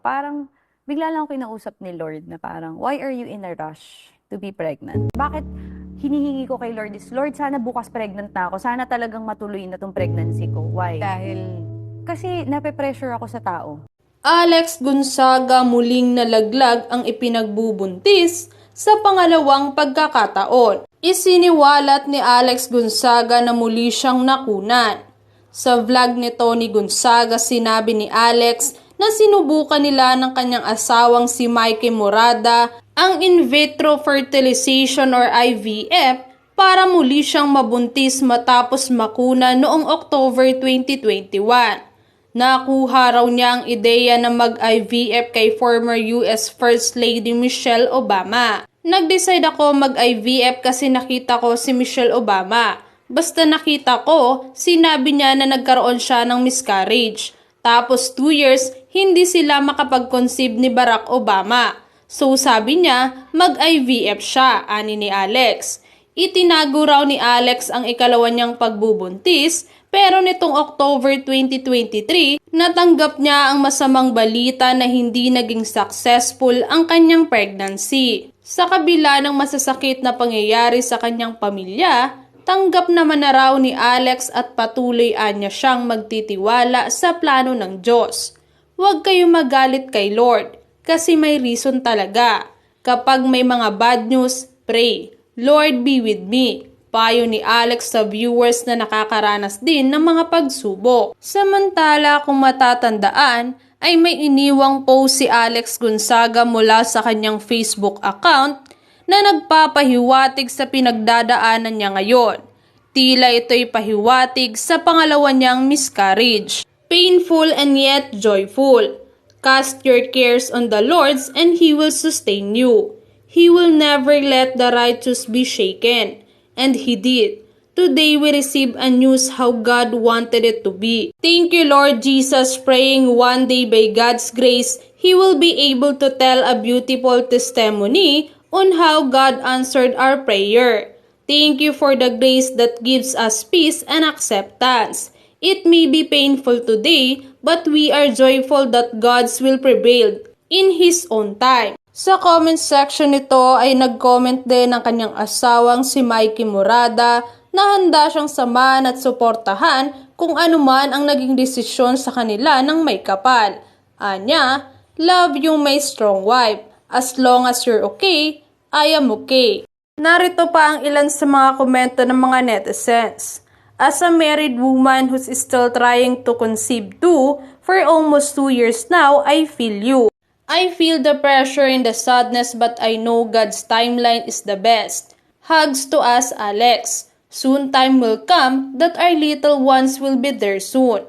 Parang bigla lang ako kinausap ni Lord na parang, why are you in a rush to be pregnant? Bakit hinihingi ko kay Lord is, Lord, sana bukas pregnant na ako. Sana talagang matuloy na tong pregnancy ko. Why? Dahil Kasi nape-pressure ako sa tao. Alex Gonzaga muling nalaglag ang ipinagbubuntis sa pangalawang pagkakataon. Isiniwalat ni Alex Gonzaga na muli siyang nakunan. Sa vlog ni Tony Gonzaga, sinabi ni Alex na sinubukan nila ng kanyang asawang si Mikey Morada ang in vitro fertilization or IVF para muli siyang mabuntis matapos makuna noong October 2021. Nakuha raw niya ang ideya na mag-IVF kay former US First Lady Michelle Obama. Nag-decide ako mag-IVF kasi nakita ko si Michelle Obama. Basta nakita ko, sinabi niya na nagkaroon siya ng miscarriage. Tapos 2 years, hindi sila makapag-conceive ni Barack Obama. So sabi niya, mag-IVF siya, ani ni Alex. Itinago raw ni Alex ang ikalawa niyang pagbubuntis pero nitong October 2023, natanggap niya ang masamang balita na hindi naging successful ang kanyang pregnancy. Sa kabila ng masasakit na pangyayari sa kanyang pamilya, tanggap naman na raw ni Alex at patuloy anya siyang magtitiwala sa plano ng Diyos. Huwag kayong magalit kay Lord kasi may reason talaga. Kapag may mga bad news, pray. Lord be with me. Payo ni Alex sa viewers na nakakaranas din ng mga pagsubok. Samantala kung matatandaan, ay may iniwang post si Alex Gonzaga mula sa kanyang Facebook account na nagpapahiwatig sa pinagdadaanan niya ngayon. Tila ito'y pahiwatig sa pangalawa niyang miscarriage. Painful and yet joyful. Cast your cares on the Lord's and He will sustain you. He will never let the righteous be shaken. And He did. Today we receive a news how God wanted it to be. Thank you Lord Jesus praying one day by God's grace He will be able to tell a beautiful testimony on how God answered our prayer. Thank you for the grace that gives us peace and acceptance. It may be painful today, but we are joyful that God's will prevail in His own time. Sa comment section nito ay nag-comment din ang kanyang asawang si Mikey Morada na handa siyang samahan at suportahan kung ano man ang naging desisyon sa kanila ng may kapal. Anya, love yung may strong wife. As long as you're okay, I am okay. Narito pa ang ilan sa mga komento ng mga netizens. As a married woman who's still trying to conceive too, for almost two years now, I feel you. I feel the pressure and the sadness but I know God's timeline is the best. Hugs to us, Alex. Soon time will come that our little ones will be there soon.